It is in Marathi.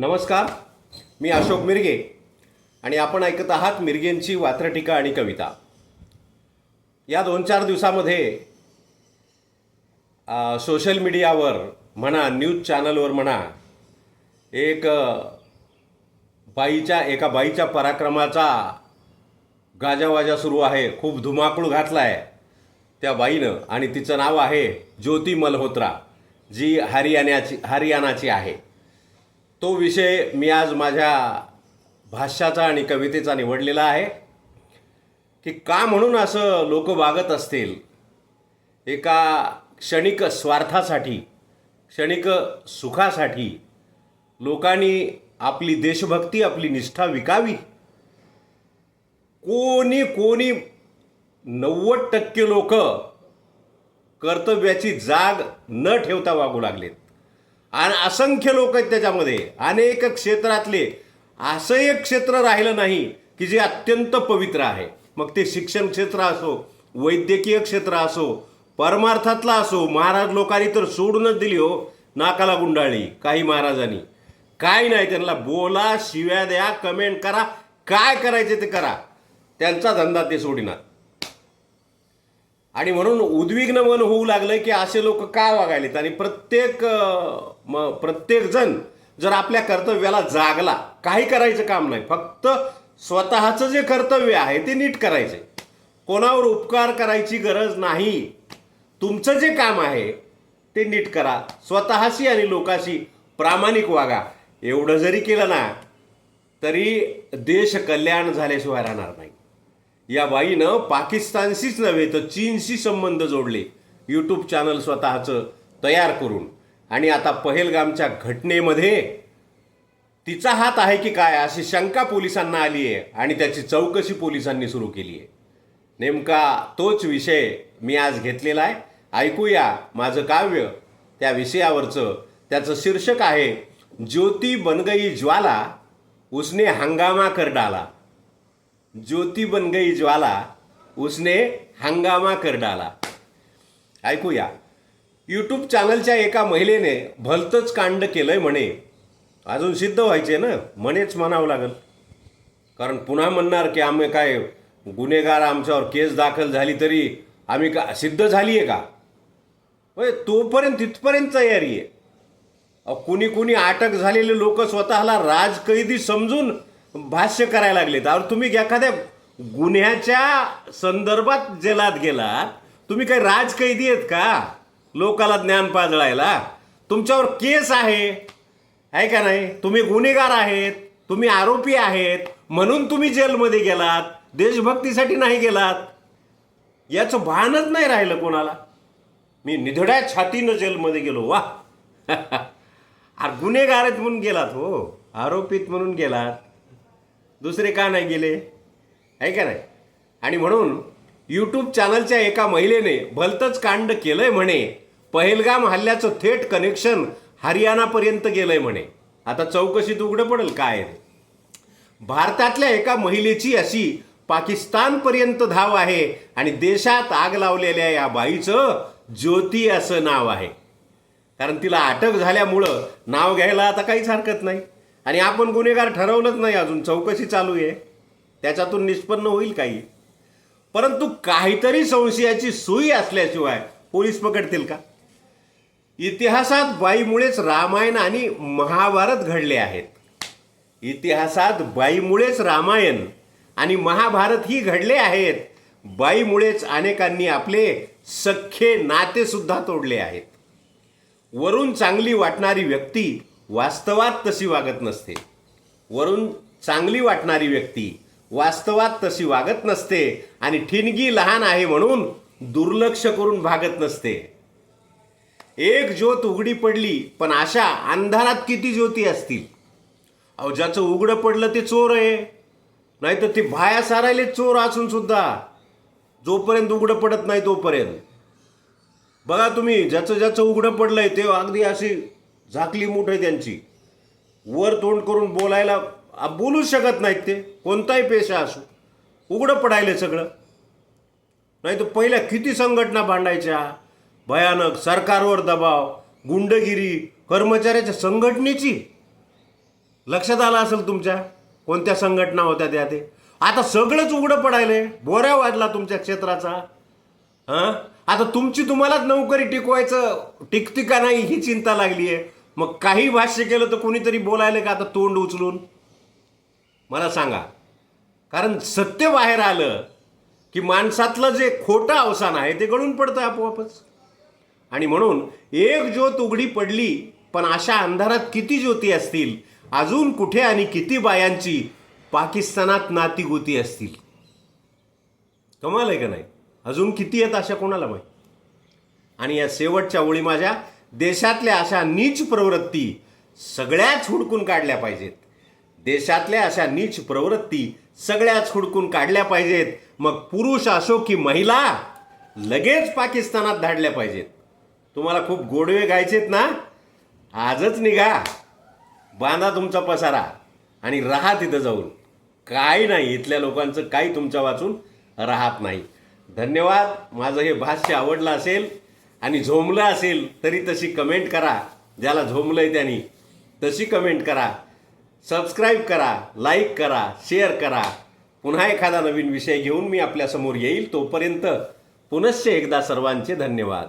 नमस्कार मी अशोक मिरगे आणि आपण ऐकत आहात मिरगेंची वात्रटिका आणि कविता. या दोन चार दिवसामध्ये सोशल मीडियावर म्हणा न्यूज चॅनलवर म्हणा एक बाईच्या एका बाईच्या पराक्रमाचा गाजावाजा सुरू आहे खूप धुमाकूळ घातला आहे त्या बाईनं आणि तिचं नाव आहे ज्योती मल्होत्रा जी हरियाणाची हरियाणाची आहे. तो विषय मी आज माझ्या भाष्याचा आणि कवितेचा निवडलेला आहे. की का म्हणून असं लोक वागत असतील? एका क्षणिक स्वार्थासाठी क्षणिक सुखासाठी लोकांनी आपली देशभक्ती आपली निष्ठा विकावी? कोणी कोणी नव्वद टक्के लोक कर्तव्याची जाग न ठेवता वागू लागलेत. आणि असंख्य लोक आहेत त्याच्यामध्ये. अनेक क्षेत्रातले असं एक क्षेत्र राहिलं नाही की जे अत्यंत पवित्र आहे. मग ते शिक्षण क्षेत्र असो वैद्यकीय क्षेत्र असो परमार्थातला असो महाराज लोकांनी तर सोडूनच दिली हो नाकाला गुंडाळली काही महाराजांनी. काय नाही त्यांना बोला शिव्या द्या कमेंट करा काय करायचे ते करा. त्यांचा धंदा ते सोडिनात आणि म्हणून उद्विग्न मन होऊ लागलं की असे लोक का वागायलेत? आणि प्रत्येक म प्रत्येक जण जर आपल्या कर्तव्याला जागला काही करायचं काम नाही. फक्त स्वतःचं जे कर्तव्य आहे ते नीट करायचं. कोणावर उपकार करायची गरज नाही. तुमचं जे काम आहे ते नीट करा. स्वतःशी आणि लोकाशी प्रामाणिक वागा. एवढं जरी केलं ना तरी देश कल्याण झाल्याशिवाय राहणार नाही. या बाईनं पाकिस्तानशीच नव्हे तर चीनशी संबंध जोडले. यूट्यूब चॅनल स्वतःचं तयार करून. आणि आता पहेलगामच्या घटनेमध्ये तिचा हात आहे की काय अशी शंका पोलिसांना आली आहे आणि त्याची चौकशी पोलिसांनी सुरू केली आहे. नेमका तोच विषय मी आज घेतलेला आहे. ऐकूया माझं काव्य त्या विषयावरचं. त्याचं शीर्षक आहे ज्योती बनगई ज्वाला उसने हंगामा कर डाला. ज्योती बन गई ज्वाला उसने हंगामा कर डाला। ऐकूया। यूट्यूब चॅनलच्या एका महिलेने भलतंच कांड केलंय म्हणे. अजून सिद्ध व्हायचे ना? म्हणेच म्हणावं लागल. कारण पुन्हा म्हणणार की आम्ही काय गुन्हेगार आमच्यावर केस दाखल झाली तरी आम्ही का सिद्ध झाली आहे का? होय तोपर्यंत तिथपर्यंत तयारी आहे अहो, कुणी कुणी अटक झालेले लोक स्वतःला राजकैदी समजून भाष्य करायला लागलेत. अहो तुम्ही एखाद्या गुन्ह्याच्या संदर्भात जेलात गेलात तुम्ही काही राजकैदी आहेत का? लोकाला ज्ञान पाजळायला? तुमच्यावर केस आहे. आहे का नाही? तुम्ही गुन्हेगार आहेत तुम्ही आरोपी आहेत म्हणून तुम्ही जेलमध्ये गेलात देशभक्तीसाठी नाही गेलात. याचं भानच नाही राहिलं कोणाला. मी निधड्या छातीनं जेलमध्ये गेलो. वा अरे गुन्हेगार आहेत म्हणून गेलात हो. आरोपीत म्हणून गेलात. दुसरे का नाही गेले? आहे का नाही? आणि म्हणून यूट्यूब चॅनलच्या एका महिलेने भलतंच कांड केलंय म्हणे. पहिलगाम हल्ल्याचं थेट कनेक्शन हरियाणापर्यंत गेलंय म्हणे. आता चौकशीत उघडं पडेल काय भारतातल्या एका महिलेची अशी पाकिस्तानपर्यंत धाव आहे आणि देशात आग लावलेल्या या बाईचं ज्योती असं नाव आहे. कारण तिला अटक झाल्यामुळं नाव घ्यायला आता काहीच हरकत नाही. आणि आपण गुन्हेगार ठरवलंच नाही अजून. चौकशी चालू आहे. त्याच्यातून निष्पन्न होईल काही. परंतु काहीतरी संशयाची सुई असल्याशिवाय पोलीस पकडतील का? इतिहासात बाईमुळेच रामायण आणि महाभारत घडले आहेत. इतिहासात बाईमुळेच रामायण आणि महाभारत ही घडले आहेत. बाईमुळेच अनेकांनी आपले सख्खे नातेसुद्धा तोडले आहेत. वरून चांगली वाटणारी व्यक्ती वास्तवात तशी वागत नसते. वरून चांगली वाटणारी व्यक्ती वास्तवात तशी वागत नसते आणि ठिणगी लहान आहे म्हणून दुर्लक्ष करून भागत नसते. एक ज्योत उघडी पडली पण अशा अंधारात किती ज्योती असतील? अहो ज्याचं उघडं पडलं ते चोर आहे. नाही तर ते भाया सारायले चोर असून सुद्धा. जोपर्यंत उघडं पडत नाही तोपर्यंत. बघा तुम्ही ज्याचं ज्याचं उघडं पडलंय ते अगदी अशी झाकली मूठ आहे त्यांची. वर तोंड करून बोलायला बोलूच शकत नाहीत ते. कोणताही पेशा असो. उघडं पडायले सगळं. नाही तर पहिल्या किती संघटना भांडायच्या? भयानक सरकारवर दबाव गुंडगिरी कर्मचाऱ्याच्या संघटनेची. लक्षात आलं असेल तुमच्या? कोणत्या संघटना होत्या त्या ते? आता सगळंच उघडं पडायले. बोऱ्या वाढला तुमच्या क्षेत्राचा. हां? आता तुमची तुम्हालाच नोकरी टिकवायचं टिकती का नाही ही चिंता लागली आहे मग काही भाष्य केलं तर कोणीतरी बोलायला का आता तोंड उचलून? मला सांगा. कारण सत्य बाहेर आलं की माणसातलं जे खोटं अवसान आहे ते गळून पडतं आपोआपच. आणि म्हणून एक ज्योत उघडी पडली पण अशा अंधारात किती ज्योती असतील? अजून कुठे आणि किती बायांची पाकिस्तानात नातीगुती असतील? कमाल आहे का नाही? अजून किती आहेत अशा कोणाला माहीत? आणि या शेवटच्या ओळी माझ्या देशातल्या अशा नीच प्रवृत्ती सगळ्याच हुडकून काढल्या पाहिजेत. देशातल्या अशा नीच प्रवृत्ती सगळ्याच हुडकून काढल्या पाहिजेत. मग पुरुष असो की महिला लगेच पाकिस्तानात धाडल्या पाहिजेत. तुम्हाला खूप गोडवे गायचेत ना? आजच निघा. बांधा तुमचा पसारा आणि राहा तिथं जाऊन. काही नाही इथल्या लोकांचं काही तुमच्या वाचून राहत नाही. धन्यवाद. माझं हे भाष्य आवडलं असेल आणि झोमलं असेल तरी तशी कमेंट करा. ज्याला झोमलंय त्यांनी तशी कमेंट करा. सबस्क्राईब करा लाईक करा शेअर करा. पुन्हा एखादा नवीन विषय घेऊन मी आपल्यासमोर येईल तोपर्यंत पुनश्च एकदा सर्वांचे धन्यवाद.